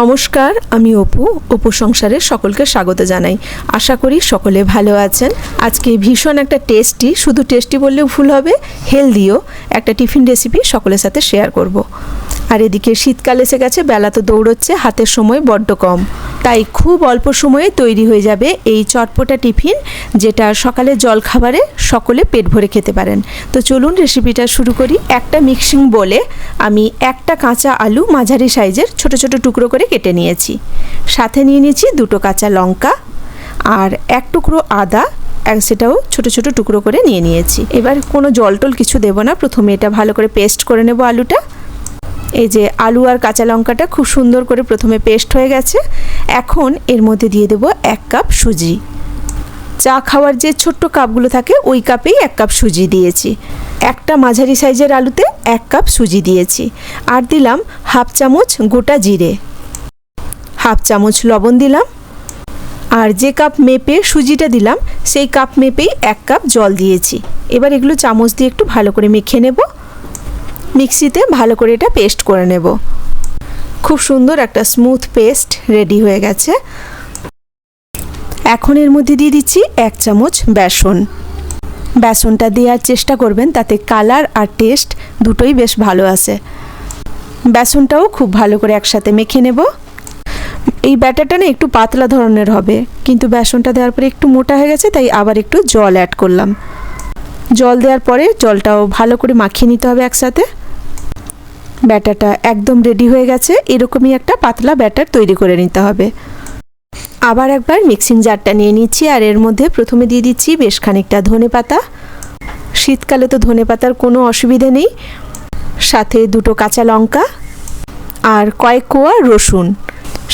নমস্কার, আমি অপু অপু সংসারের সকলকে স্বাগত জানাই। আশা করি সকলে ভালো আছেন। আজকে ভীষণ একটা টেস্টি, শুধু টেস্টি বললেও ভুল হবে, হেলদিও একটা টিফিন রেসিপি সকলের সাথে শেয়ার করব। আর এদিকে শীতকাল এসে গেছে, বেলা তো দৌড়চ্ছে, হাতের সময় বড্ড কম। তাই খুব অল্প সময়ে তৈরি হয়ে যাবে এই চটপটা টিফিন, যেটা সকালে জলখাবারে সকলে পেট ভরে খেতে পারেন। তো চলুন রেসিপিটা শুরু করি। একটা মিক্সিং বলে আমি একটা কাঁচা আলু মাঝারি সাইজের ছোট ছোট টুকরো করে কেটে নিয়েছি। সাথে নিয়ে নিয়েছি দুটো কাঁচা লঙ্কা আর এক টুকরো আদা সেটাও ছোট ছোট টুকরো করে নিয়ে নিয়েছি। এবার কোনো জল টল কিছু দেবো না। প্রথমে এটা ভালো করে পেস্ট করে নেব আলুটা। এই যে আলু আর কাঁচা লঙ্কাটা খুব সুন্দর করে প্রথমে পেস্ট হয়ে গেছে। এখন এর মধ্যে দিয়ে দেবো এক কাপ সুজি। চা খাওয়ার যে ছোট্ট কাপগুলো থাকে, ওই কাপেই এক কাপ সুজি দিয়েছি। একটা মাঝারি সাইজের আলুতে এক কাপ সুজি দিয়েছি। আর দিলাম হাফ চামচ গোটা জিরে। হাফ চামচ লবণ দিলাম। আর যে কাপ মেপে সুজিটা দিলাম, সেই কাপ মেপেই এক কাপ জল দিয়েছি। এবার এগুলো চামচ দিয়ে একটু ভালো করে মেখে নেব। মিক্সিতে ভালো করে এটা পেস্ট করে নেব। খুব সুন্দর একটা স্মুথ পেস্ট রেডি হয়ে গেছে। এখন এর মধ্যে দিয়ে দিচ্ছি এক চামচ বেসন। বেসনটা দেওয়ার চেষ্টা করবেন, তাতে কালার আর টেস্ট দুটোই বেশ ভালো আসে বেসনটাও খুব ভালো করে একসাথে মেখে নেব। এই ব্যাটারটা না একটু পাতলা ধরনের হবে, কিন্তু বেসনটা দেওয়ার পরে একটু মোটা হয়ে গেছে, তাই আবার একটু জল অ্যাড করলাম। জল দেওয়ার পরে জলটাও ভালো করে মাখিয়ে নিতে হবে একসাথে। ব্যাটারটা একদম রেডি হয়ে গেছে, এরকমই একটা পাতলা ব্যাটার তৈরি করে নিতে হবে। আবার একবার মিক্সিং জারটা নিয়ে নিচ্ছি, আর এর মধ্যে প্রথমে দিয়ে দিচ্ছি বেশ খানিকটা ধনে পাতা। শীতকালে তো ধনে পাতার কোনো অসুবিধে নেই। সাথে দুটো কাঁচা লঙ্কা আর কয়েক কোয়া রসুন।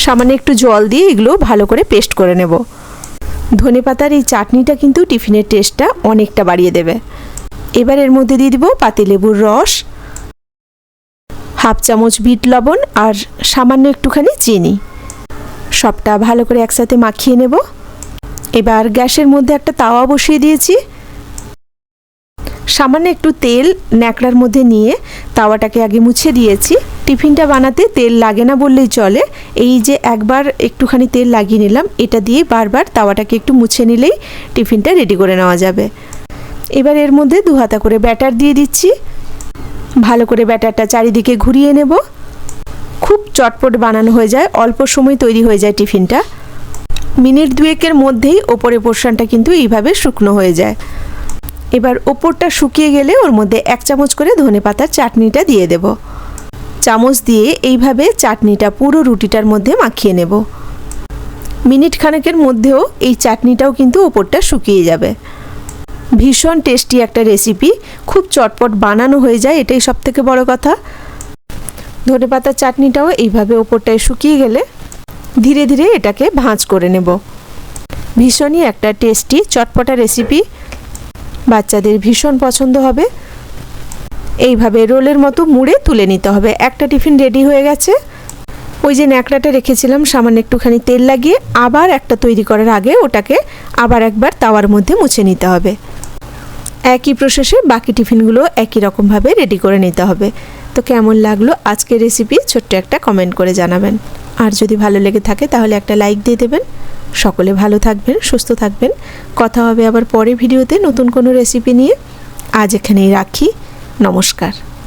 সামান্য একটু জল দিয়ে এগুলো ভালো করে পেস্ট করে নেব। ধনে পাতার এই চাটনিটা কিন্তু টিফিনের টেস্টটা অনেকটা বাড়িয়ে দেবে। এবার এর মধ্যে দিয়ে দিব পাতিলেবুর রস হাফ চামচ বিট লবণ আর সামান্য একটুখানি চিনি। সবটা ভালো করে একসাথে মাখিয়ে নেব। এবার গ্যাসের মধ্যে একটা তাওয়া বসিয়ে দিয়েছি। সামান্য একটু তেল ন্যাকড়ার মধ্যে নিয়ে তাওয়াটাকে আগে মুছে দিয়েছি। টিফিনটা বানাতে তেল লাগে না বললেই চলে। এই যে একবার একটুখানি তেল লাগিয়ে নিলাম, এটা দিয়ে বারবার তাওয়াটাকে একটু মুছে নিলেই টিফিনটা রেডি করে নেওয়া যাবে। এবার এর মধ্যে দু হাতা করে ব্যাটার দিয়ে দিচ্ছি। ভালো করে ব্যাটারটা চারিদিকে ঘুরিয়ে নেব। খুব চটপট বানানো হয়ে যায়, অল্প সময় তৈরি হয়ে যায় টিফিনটা। মিনিট দুয়েকের মধ্যেই ওপরের পোর্শনটা কিন্তু এইভাবে শুকনো হয়ে যায়। এবার ওপরটা শুকিয়ে গেলে ওর মধ্যে এক চামচ করে ধনে পাতার চাটনিটা দিয়ে দেব। চামচ দিয়ে এইভাবে চাটনিটা পুরো রুটিটার মধ্যে মাখিয়ে নেব। মিনিট খানেকের মধ্যেও এই চাটনিটাও কিন্তু ওপরটা শুকিয়ে যাবে। ভীষণ টেস্টি একটা রেসিপি খুব চটপট বানানো হয়ে যায়, এটাই সব থেকে বড় কথা। ধনে পাতার চাটনিটাও এইভাবে ওপরটায় শুকিয়ে গেলে ধীরে ধীরে এটাকে ভাঁজ করে নেব। ভীষণই একটা টেস্টি, চটপটা রেসিপি বাচ্চাদের ভীষণ পছন্দ হবে। এইভাবে রোলের মতো মুড়ে তুলে নিতে হবে। একটা টিফিন রেডি হয়ে গেছে। ওই যে ন্যাকড়াটা রেখেছিলাম, সামান্য একটুখানি তেল লাগিয়ে আবার একটা তৈরি করার আগে ওটাকে আবার একবার তাওয়ার মধ্যে মুছে নিতে হবে। একই প্রসেসে বাকি টিফিনগুলো একই রকমভাবে রেডি করে নিতে হবে। তো কেমন লাগল আজকের রেসিপি ছোট্ট একটা কমেন্ট করে জানাবেন। আর যদি ভালো লেগে থাকে তাহলে একটা লাইক দিয়ে দেবেন। সকলে ভালো থাকবেন, সুস্থ থাকবেন। কথা হবে আবার পরে ভিডিওতে নতুন কোনো রেসিপি নিয়ে। আজ এখানেই রাখি। নমস্কার।